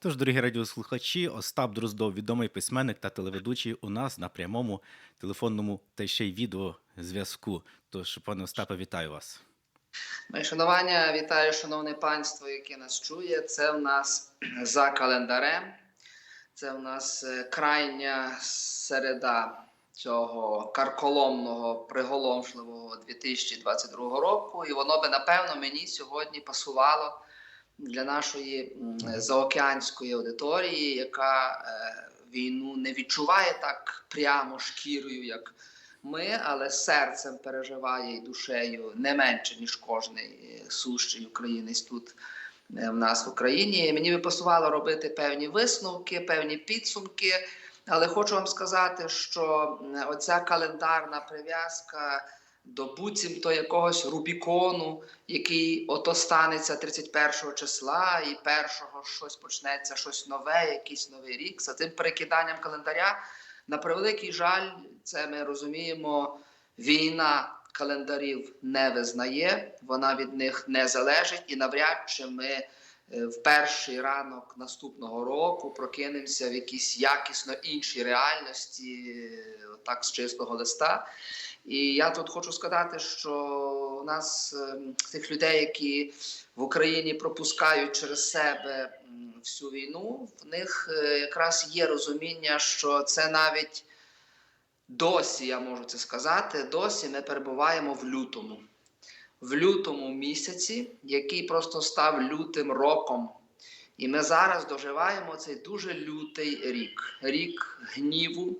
Тож, дорогі радіослухачі, Остап Дроздов, відомий письменник та телеведучий у нас на прямому телефонному та ще й відеозв'язку. Тож, пане Остапе, вітаю вас. Мої шанування, вітаю, шановне панство, яке нас чує. Це в нас за календарем. Це в нас е, крайня середа цього карколомного, приголомшливого 2022 року. І воно би, напевно, мені сьогодні пасувало для нашої заокеанської аудиторії, яка е, війну не відчуває так прямо шкірою, як ми, але серцем переживає і душею не менше, ніж кожний е, сущий українець тут е, в нас в Україні. Мені би пасувало робити певні висновки, певні підсумки. Але хочу вам сказати, що оця календарна прив'язка до буцімто якогось Рубікону, який ото станеться 31 числа, і першого щось почнеться, щось нове, якийсь новий рік. За цим перекиданням календаря, на превеликий жаль, це ми розуміємо, війна календарів не визнає, вона від них не залежить, і навряд чи ми е, в перший ранок наступного року прокинемося в якійсь якісно іншій реальності, е, так з чистого листа. І я тут хочу сказати, що у нас ем, тих людей, які в Україні пропускають через себе всю війну, в них е, якраз є розуміння, що це навіть досі, я можу це сказати, досі ми перебуваємо в лютому. В лютому місяці, який просто став лютим роком. І ми зараз доживаємо цей дуже лютий рік. Рік гніву,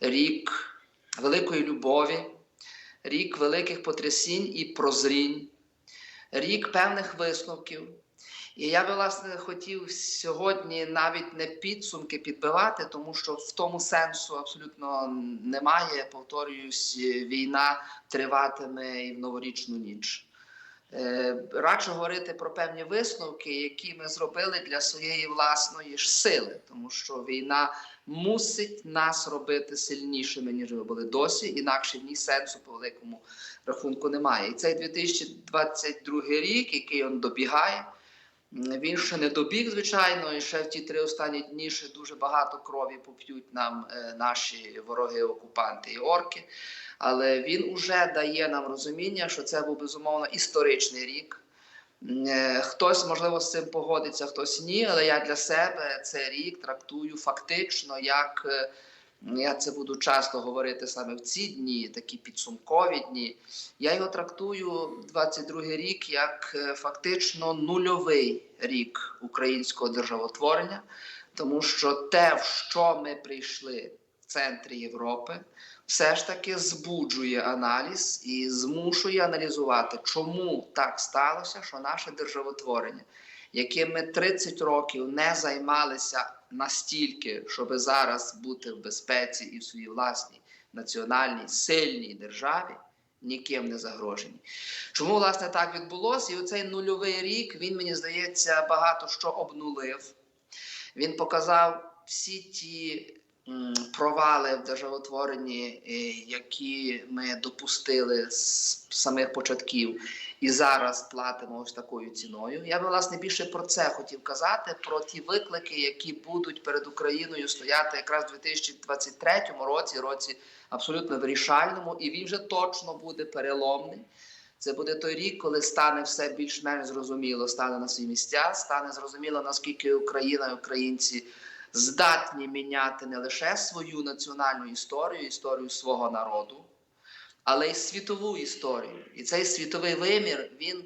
рік великої любові, рік великих потрясінь і прозрінь, рік певних висновків. І я би власне хотів сьогодні навіть не підсумки підбивати, тому що в тому сенсу абсолютно немає. Повторююсь, війна триватиме і в новорічну ніч. Е, Радше говорити про певні висновки, які ми зробили для своєї власної ж сили, тому що війна мусить нас робити сильнішими, ніж ми були досі, інакше в ній сенсу по великому рахунку немає. І цей 2022 рік, який він добігає, він ще не добіг, звичайно, і ще в ті три останні дні ще дуже багато крові поп'ють нам е, наші вороги, окупанти і орки. Але він уже дає нам розуміння, що це був безумовно історичний рік. Е, Хтось, можливо, з цим погодиться, хтось ні. Але я для себе цей рік трактую фактично як. е, Я це буду часто говорити саме в ці дні, такі підсумкові дні. Я його трактую 22 рік як е, фактично нульовий рік українського державотворення, тому що те, в що ми прийшли в центрі Європи, все ж таки збуджує аналіз і змушує аналізувати, чому так сталося, що наше державотворення, яким ми 30 років не займалися настільки, щоб зараз бути в безпеці і в своїй власній національній сильній державі. Ніким не загрожені. Чому власне так відбулося? І оцей нульовий рік він мені здається багато що обнулив. Він показав всі ті провали в державотворенні, е, які ми допустили з самих початків, і зараз платимо ось такою ціною. Я би власне більше про це хотів казати: про ті виклики, які будуть перед Україною стояти якраз у 2023 році, році абсолютно вирішальному, і він вже точно буде переломний. Це буде той рік, коли стане все більш-менш зрозуміло, стане на свої місця, стане зрозуміло, наскільки Україна і українці здатні міняти не лише свою національну історію, історію свого народу, але й світову історію. І цей світовий вимір він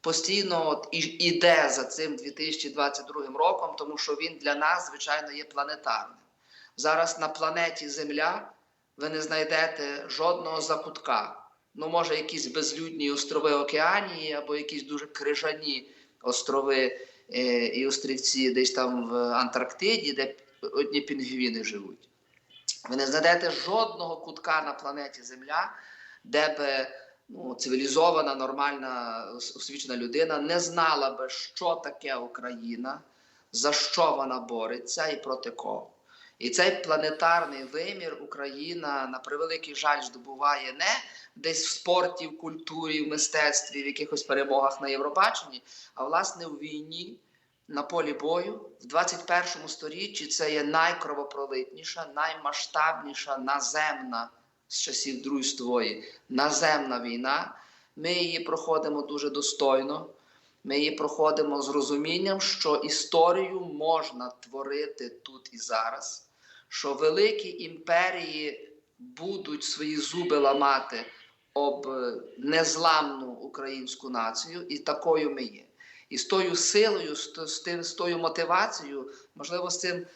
постійно от і- іде за цим 2022 роком, тому що він для нас, звичайно, є планетарним. Зараз на планеті Земля ви не знайдете жодного закутка. Ну, може, якісь безлюдні острови Океанії або якісь дуже крижані острови і острівці десь там в Антарктиді, де одні пінгвіни живуть. Ви не знайдете жодного кутка на планеті Земля, де би ну, цивілізована, нормальна, освічена людина не знала би, що таке Україна, за що вона бореться і проти кого. І цей планетарний вимір Україна на превеликий жаль здобуває не десь в спорті, в культурі, в мистецтві, в якихось перемогах на Євробаченні, а власне у війні, на полі бою в 21 сторіччі це є найкровопролитніша, наймасштабніша наземна з часів Другої світової наземна війна. Ми її проходимо дуже достойно. Ми її проходимо з розумінням, що історію можна творити тут і зараз, що великі імперії будуть свої зуби ламати об е, незламну українську націю, і такою ми є. І з тою силою, з, тим, з тою мотивацією, можливо, з цим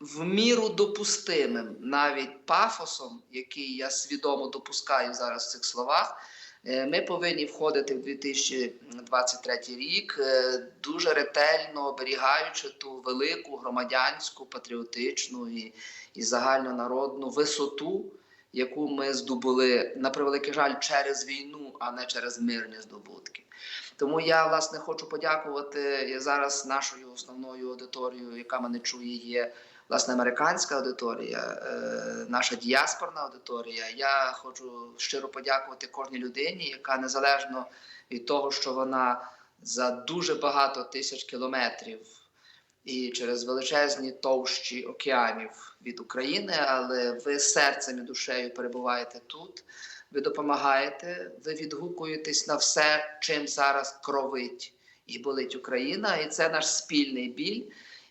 в міру допустимим навіть пафосом, який я свідомо допускаю зараз в цих словах, ми повинні входити в 2023 рік е, дуже ретельно оберігаючи ту велику громадянську, патріотичну і, і загальнонародну висоту, яку ми здобули на превеликий жаль через війну, а не через мирні здобутки. Тому я власне хочу подякувати зараз нашою основною аудиторією, яка мене чує, є власне американська аудиторія, е, наша діаспорна аудиторія. Я хочу щиро подякувати кожній людині, яка незалежно від того, що вона за дуже багато тисяч кілометрів і через величезні товщі океанів від України, але ви серцем і душею перебуваєте тут. Ви допомагаєте, ви відгукуєтесь на все, чим зараз кровить і болить Україна, і це наш спільний біль.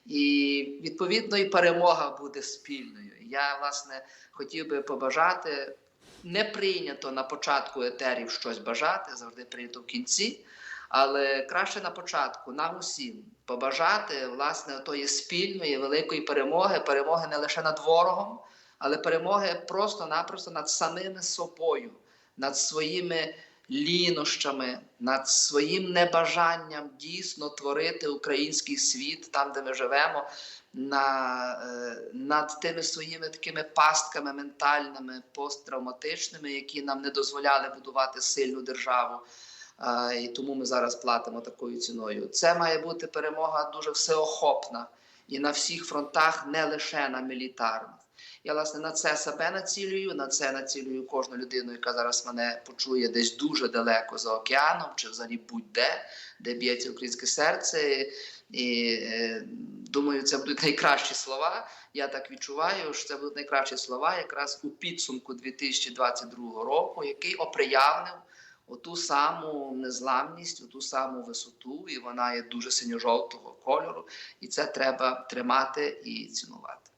І відповідно і перемога буде спільною. Я власне хотів би побажати. Не прийнято на початку етерів щось бажати, завжди прийнято в кінці. Але краще на початку нам усім побажати власне тої спільної великої перемоги, перемоги не лише над ворогом, але перемоги просто-напросто над самими собою, над своїми лінощами, над своїм небажанням дійсно творити український світ там, де ми живемо, на, е, над тими своїми такими пастками ментальними, посттравматичними, які нам не дозволяли будувати сильну державу. І тому ми зараз платимо такою ціною. Це має бути перемога дуже всеохопна і на всіх фронтах, не лише на мілітарних. Я власне на це себе націлюю, на це націлюю кожну людину, яка зараз мене почує десь дуже далеко за океаном, чи взагалі будь-де, де б'ється українське серце. І е, думаю, це будуть найкращі слова. Я так відчуваю, що це будуть найкращі слова якраз у підсумку 2022 року, який оприявнив оту саму незламність, оту саму висоту, і вона є дуже синьо-жовтого кольору, і це треба тримати і цінувати.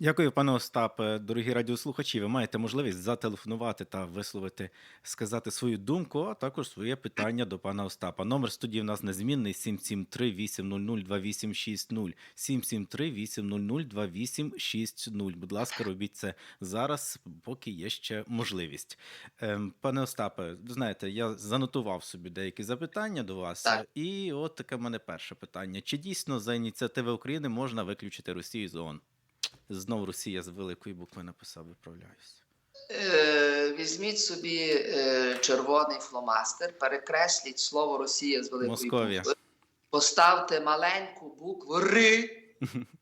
Дякую, пане Остапе. Дорогі радіослухачі, ви маєте можливість зателефонувати та висловити, сказати свою думку, а також своє питання до пана Остапа. Номер студії в нас незмінний 773 800 2860 773 800 2860. Будь ласка, робіть це зараз, поки є ще можливість. Ем, Пане Остапе, знаєте, я занотував собі деякі запитання до вас. Так. І от таке в мене перше питання: чи дійсно за ініціативи України можна виключити Росію з ООН? Знову Росія з великої букви написав, виправляюсь. Е, візьміть собі е, червоний фломастер, перекресліть слово Росія з великої Московія. букви, поставте маленьку букву Р.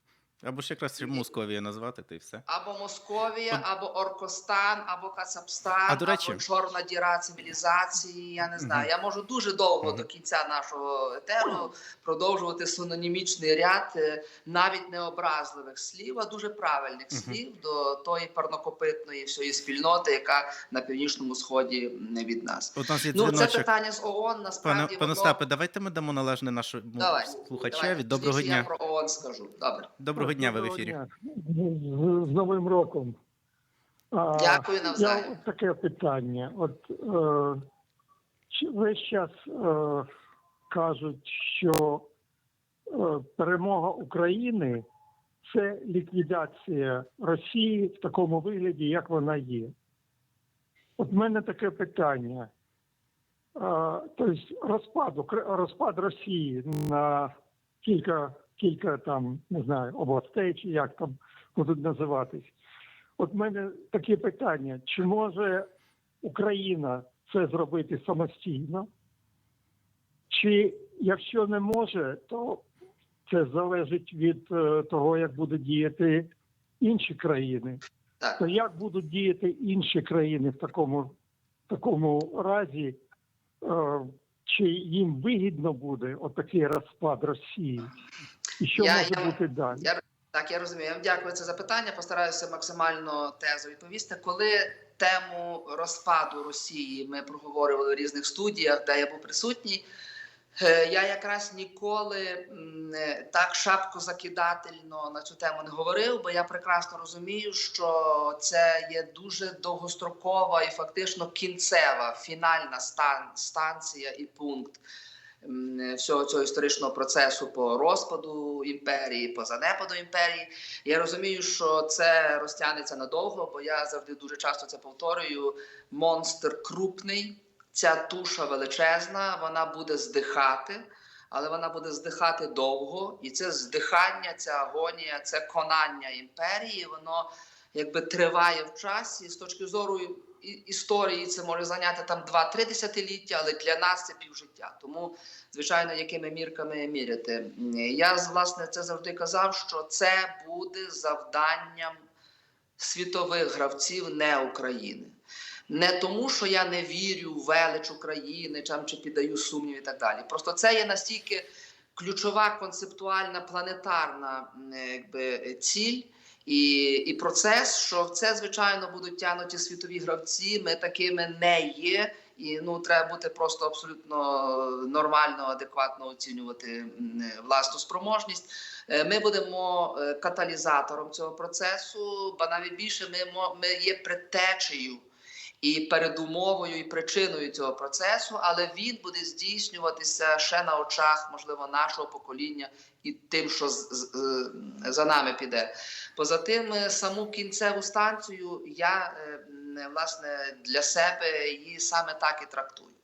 Або ж якраз Московія назвати, та й все. Або Московія, або Оркостан, або Кацапстан, А, до речі- або Чорна діра цивілізації. Я не знаю. Я можу дуже довго Мгм. до кінця нашого етеру продовжувати синонімічний ряд е, навіть необразливих слів, а дуже правильних Мгм. слів до тої парнокопитної всієї спільноти, яка на північному сході не від нас. От нас є Ну, це питання з ООН насправді пане воно- Остапе, давайте ми дамо належне нашому Давай, слухачеві. давай. Доброго Тоді Я про ООН скажу. Добре. Доброго дня, ви в ефірі. З, з Новим роком. А, Дякую Я навзаєм. от таке питання. От е, чи весь час е, кажуть, що е, перемога України це ліквідація Росії в такому вигляді, як вона є. От в мене таке питання. Е, тобто розпад, розпад Росії на кілька, кілька там, не знаю, областей чи як там будуть називатись. От в мене таке питання: чи може Україна це зробити самостійно? Чи якщо не може, то це залежить від е, того, як будуть діяти інші країни. Так. То як будуть діяти інші країни в такому, в такому разі? Е, чи їм вигідно буде отакий розпад Росії? І що Я- може я- бути далі? Я так, я розумію. Я вам дякую за запитання. Постараюся максимально тезо відповісти. Коли тему розпаду Росії ми проговорювали в різних студіях, де я був присутній. е, Я якраз ніколи так шапкозакидательно на цю тему не говорив, бо я прекрасно розумію, що це є дуже довгострокова і фактично кінцева фінальна стан, станція і пункт всього цього історичного процесу по розпаду імперії, по занепаду імперії. Я розумію, що це розтягнеться надовго, бо я завжди дуже часто це повторюю. Монстр крупний, ця туша величезна, вона буде здихати. Але вона буде здихати довго, і це здихання, ця агонія, це конання імперії, воно якби триває в часі. З точки зору історії це може зайняти там 2-3 десятиліття, але для нас це півжиття. Тому, звичайно, якими мірками міряти. Я власне це завжди казав, що це буде завданням світових гравців, не України. Не тому, що я не вірю в велич України чи піддаю сумнів і так далі. Просто це є настільки ключова концептуальна планетарна якби, ціль і, і процес, що в це, звичайно, будуть тянуті світові гравці. Ми такими не є. І ну треба бути просто абсолютно нормально, адекватно оцінювати власну спроможність. Е, Ми будемо е, каталізатором цього процесу, ба навіть більше ми, ми є предтечею і передумовою, і причиною цього процесу, але він буде здійснюватися ще на очах, можливо, нашого покоління і тим, що е, за нами піде. Поза тим, е, саму кінцеву станцію я е, власне для себе її саме так і трактую.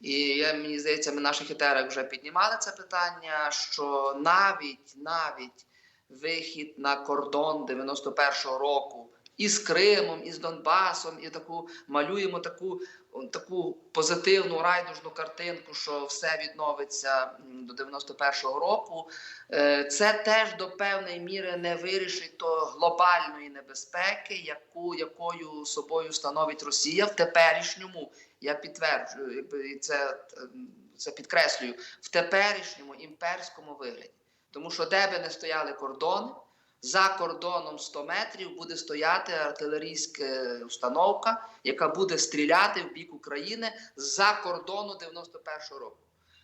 І я, мені здається, ми в наших етерах вже піднімали це питання, що навіть навіть вихід на кордон 91-го року із Кримом, із Донбасом, і таку малюємо таку, таку позитивну райдужну картинку, що все відновиться до 91-го року. Е, Це теж до певної міри не вирішить то глобальної небезпеки, яку якою собою становить Росія в теперішньому. Я підтверджую, і це, це підкреслюю в теперішньому імперському вигляді. Тому що де би не стояли кордони, за кордоном 100 метрів буде стояти артилерійська установка, яка буде стріляти в бік України за кордону 91-го року.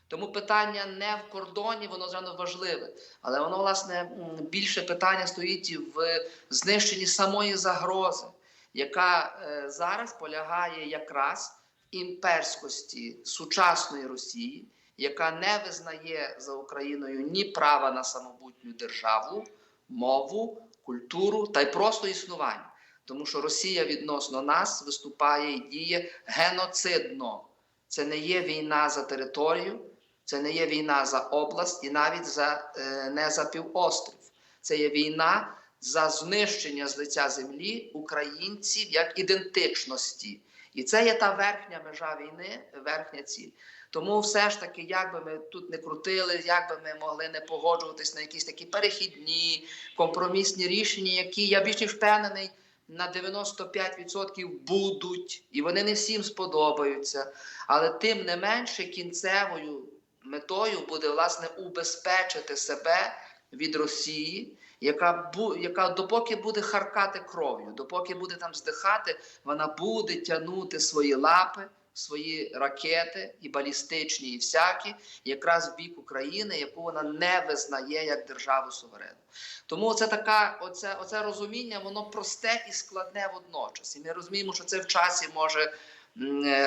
Тому питання не в кордоні, воно звичайно важливе, але воно, власне, більше питання стоїть в знищенні самої загрози, яка е, зараз полягає якраз в імперськості сучасної Росії, яка не визнає за Україною ні права на самобутню державу, мову, культуру та й просто існування. Тому що Росія відносно нас виступає і діє геноцидно. Це не є війна за територію, це не є війна за область і навіть за, е, не за півострів. Це є війна за знищення з лиця землі українців як ідентичності. І це є та верхня межа війни, верхня ціль. Тому все ж таки, як би ми тут не крутили, як би ми могли не погоджуватись на якісь такі перехідні, компромісні рішення, які я більш ніж впевнений, на 95% будуть, і вони не всім сподобаються. Але тим не менше кінцевою метою буде власне убезпечити себе від Росії, яка яка допоки буде харкати кров'ю, допоки буде там здихати, вона буде тягнути свої лапи, свої ракети і балістичні, і всякі, якраз в бік України, яку вона не визнає як державу суверенну. Тому це така, оце, оце розуміння, воно просте і складне водночас. І ми розуміємо, що це в часі може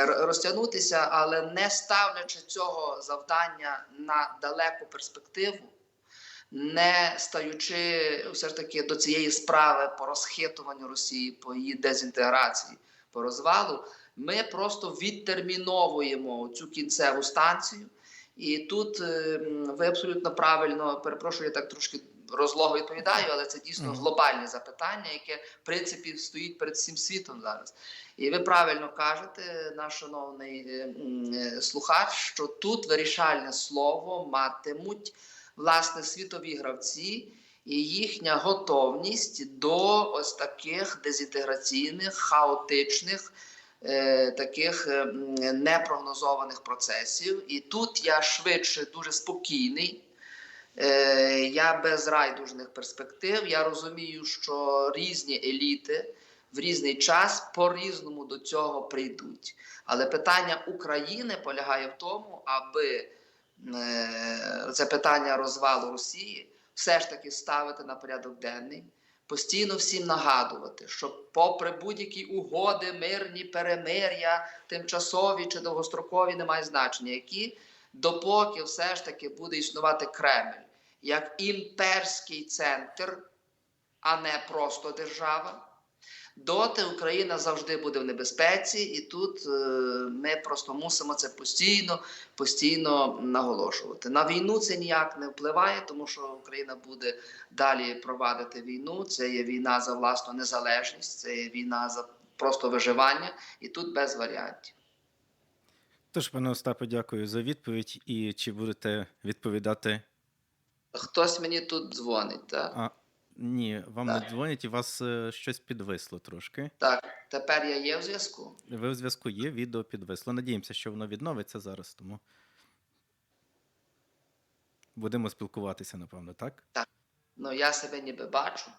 розтягнутися, але не ставлячи цього завдання на далеку перспективу, не стаючи все ж таки до цієї справи по розхитуванню Росії, по її дезінтеграції, по розвалу, ми просто відтерміновуємо цю кінцеву станцію. І тут е, ви абсолютно правильно перепрошую, я так трошки розлого відповідаю, але це дійсно глобальне запитання, яке в принципі стоїть перед всім світом зараз. І ви правильно кажете, наш шановний е, е, слухач, що тут вирішальне слово матимуть власне світові гравці і їхня готовність до ось таких дезінтеграційних, хаотичних, таких е, непрогнозованих процесів. І тут я швидше дуже спокійний. Е, Я без райдужних перспектив. Я розумію, що різні еліти в різний час по-різному до цього прийдуть. Але питання України полягає в тому, аби е, це питання розвалу Росії все ж таки ставити на порядок денний, постійно всім нагадувати, що попри будь-які угоди, мирні перемир'я, тимчасові чи довгострокові, немає значення, які допоки все ж таки буде існувати Кремль як імперський центр, а не просто держава. Доти Україна завжди буде в небезпеці, і тут е, ми просто мусимо це постійно, постійно наголошувати. На війну це ніяк не впливає, тому що Україна буде далі провадити війну. Це є війна за власну незалежність, це є війна за просто виживання, і тут без варіантів. Тож, пане Остапе, дякую за відповідь. І чи будете відповідати? Хтось мені тут дзвонить, так? А, ні, вам Так. не дзвонять, і вас е, щось підвисло трошки. Так, тепер я є в зв'язку. Ви в зв'язку є, відео підвисло. Надіємося, що воно відновиться зараз, тому будемо спілкуватися, напевно, так? Так. Ну я себе ніби бачу.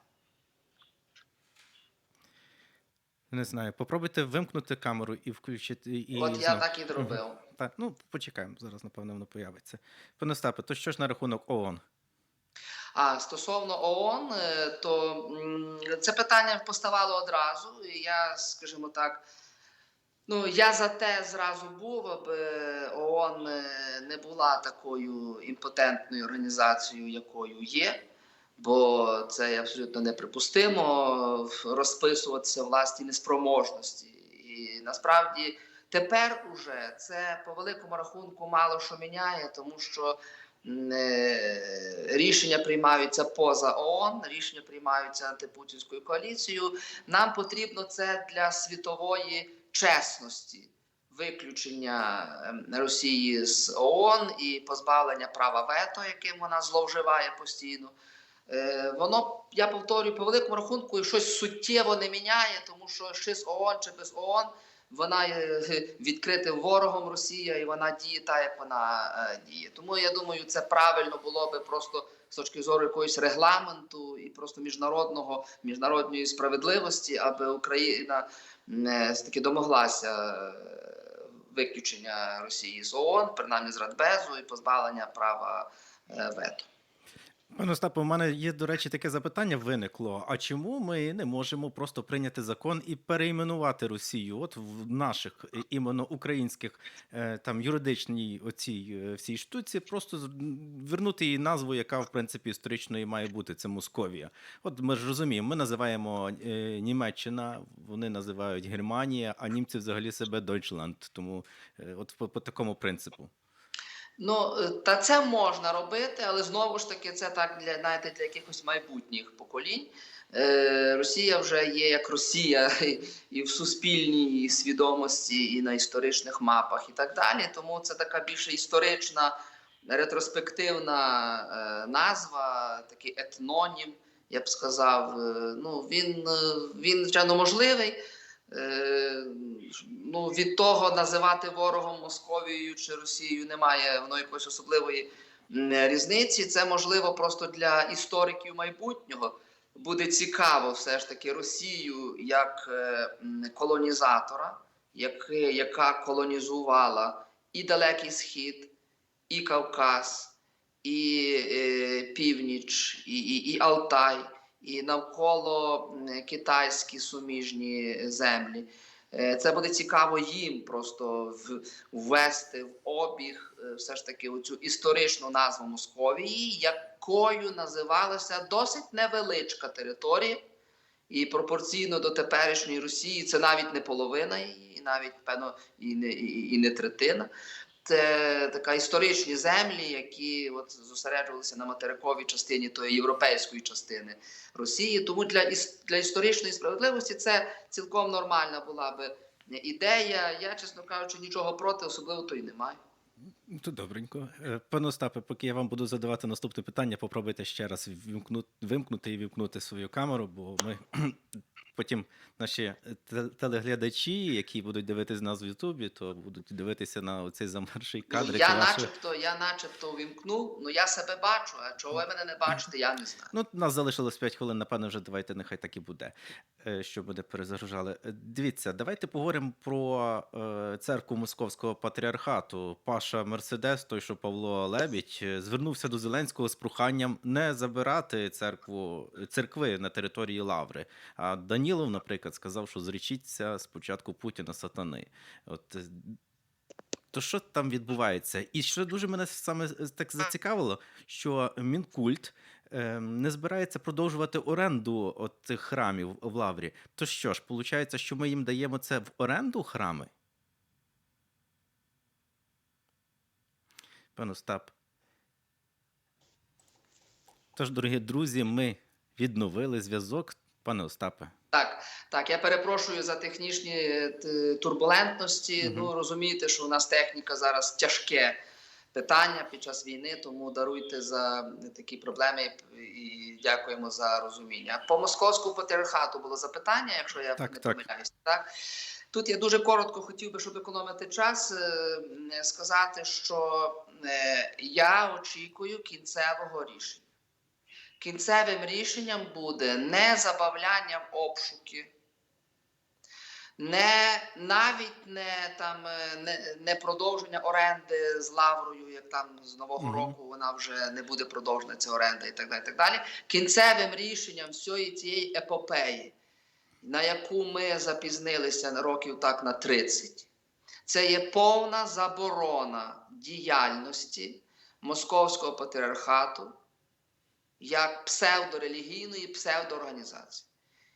Не знаю. Попробуйте вимкнути камеру і включити. І От я знов. так і зробив. Так, ну почекаємо, зараз, напевно, воно появиться. Пане Остапе, то що ж на рахунок ООН? А стосовно ООН, е, то це питання поставало одразу. І я, скажімо так, ну я за те зразу був, аби ООН е, не була такою імпотентною організацією, якою є. Бо це абсолютно неприпустимо розписуватися в власній неспроможності. І насправді тепер уже це по великому рахунку мало що міняє, тому що рішення приймаються поза ООН, рішення приймаються антипутінською коаліцією. Нам потрібно це для світової чесності. Виключення ем, Росії з ООН і позбавлення права вето, яким вона зловживає постійно. Е, Воно, я повторюю, по великому рахунку щось суттєво не міняє, тому що чи з ООН, чи без ООН вона є відкритим ворогом Росія, і вона діє так, як вона е, діє. Тому я думаю, це правильно було би просто з точки зору якогось регламенту і просто міжнародного міжнародної справедливості, аби Україна не таки домоглася е, виключення Росії з ООН, принаймні з Радбезу, і позбавлення права е, вето. Пане Остапе, у мене є, до речі, таке запитання виникло. А чому ми не можемо просто прийняти закон і перейменувати Росію? От в наших е, іменно українських е, там юридичній оцій е, всій штуці, просто з- м, вернути їй назву, яка в принципі історично і має бути. Це Московія. От ми ж розуміємо, ми називаємо Німеччина, вони називають Германія, а німці взагалі себе Дойчланд. Тому от по, по такому принципу. Ну, е, та це можна робити, але знову ж таки, це так для знаєте, для якихось майбутніх поколінь. Е, Росія вже є як Росія і, і в суспільній свідомості, і на історичних мапах, і так далі. Тому це така більше історична, ретроспективна е, назва, такий етнонім, я б сказав. Е, ну, він, е, він, звичайно, можливий. Е, ну, від того називати ворогом Московією чи Росією немає воно якоїсь особливої різниці. Це можливо просто для істориків майбутнього. Буде цікаво все ж таки Росію як е, колонізатора, яке- яка колонізувала і Далекий Схід, і Кавказ, і е, Північ, і, і, і Алтай, і навколо китайські суміжні землі. Е, Це буде цікаво їм просто ввести в обіг е, все ж таки оцю історичну назву Московії, якою називалася досить невеличка територія, і пропорційно до теперішньої Росії це навіть не половина і навіть певно і не, і не третина. Це така історичні землі, які от зосереджувалися на материковій частині тої європейської частини Росії. Тому для для історичної справедливості це цілком нормальна була би ідея. Я, чесно кажучи, нічого проти, особливо то й не. Ну, То добренько. Е, Пане Остапе, поки я вам буду задавати наступне питання, попробуйте ще раз вимкнути, вимкнути і вімкнути свою камеру, бо ми потім наші е, телеглядачі, які будуть дивитись нас в Ютубі, то будуть дивитися на цей замерший Ну, я начебто, я начебто увімкнув, ну я себе бачу, а чого ви мене не бачите, я не знаю. Ну, нас залишилось 5 хвилин, напевно, вже давайте нехай так і буде, е, що буде перезагружали. Е, Дивіться, давайте поговоримо про церкву Московського патріархату. Паша Мерседес, той, що Павло Лебідь, звернувся до Зеленського з проханням не забирати церкву церкви на території Лаври. А Данілов, наприклад, сказав, що зречіться спочатку Путіна сатани. От е, то що там відбувається? І що дуже мене саме е, так зацікавило, що Мінкульт е, не збирається продовжувати оренду от цих храмів в Лаврі. То що ж, виходить, що ми їм даємо це в оренду храми? Пан Остап. Тож, дорогі друзі, ми відновили зв'язок. Пане Остапе. Так, так, я перепрошую за технічні е, турбулентності. Мгм. Ну розумієте, що у нас техніка зараз тяжке питання під час війни, тому даруйте за такі проблеми і дякуємо за розуміння. По московському патріархату було запитання, якщо я Так, не так. помиляюсь. Так тут я дуже коротко хотів би, щоб економити час, е, сказати, що е, я очікую кінцевого рішення. Кінцевим рішенням буде не забавлянням обшуки, не навіть не там е, не, не продовження оренди з лаврою, як там з нового Мгм. року вона вже не буде продовжена ця оренда, і так далі. І так далі. Кінцевим рішенням всієї цієї епопеї, на яку ми запізнилися років так на 30, це є повна заборона діяльності московського патріархату як псевдорелігійної псевдоорганізації.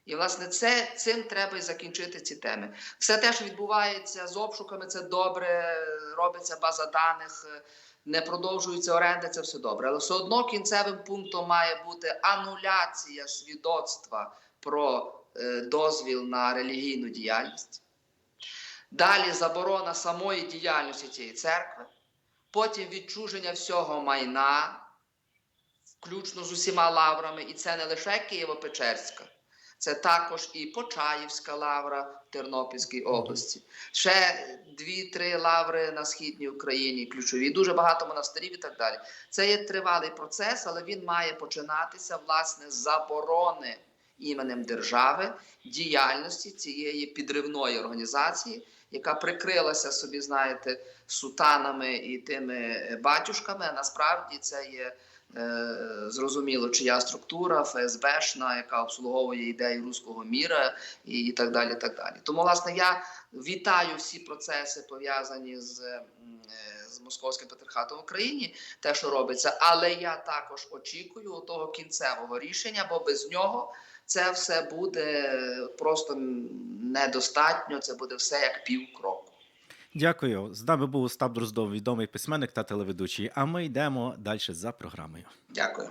І, власне, це, цим треба і закінчити ці теми. Все те, що відбувається з обшуками, це добре, робиться база даних, не продовжується оренда, це все добре. Але все одно кінцевим пунктом має бути ануляція свідоцтва про е, дозвіл на релігійну діяльність. Далі заборона самої діяльності цієї церкви, потім відчуження всього майна, включно з усіма лаврами, і це не лише Києво-Печерська, це також і Почаївська лавра в Тернопільській області, ще дві-три лаври на східній Україні, ключові, дуже багато монастирів і так далі. Це є тривалий процес, але він має починатися власне з заборони іменем держави діяльності цієї підривної організації, яка прикрилася собі, знаєте, сутанами і тими батюшками. А насправді це є зрозуміло, чия структура ФСБшна, яка обслуговує ідеї руського міра і, і так далі. так далі. Тому, власне, я вітаю всі процеси пов'язані з, е, з московським патріархатом в Україні, те, що робиться, але я також очікую того кінцевого рішення, бо без нього. Це все буде просто недостатньо. Це буде все як півкроку. Дякую. З нами був Остап Дроздов, відомий письменник та телеведучий. А ми йдемо далі за програмою. Дякую.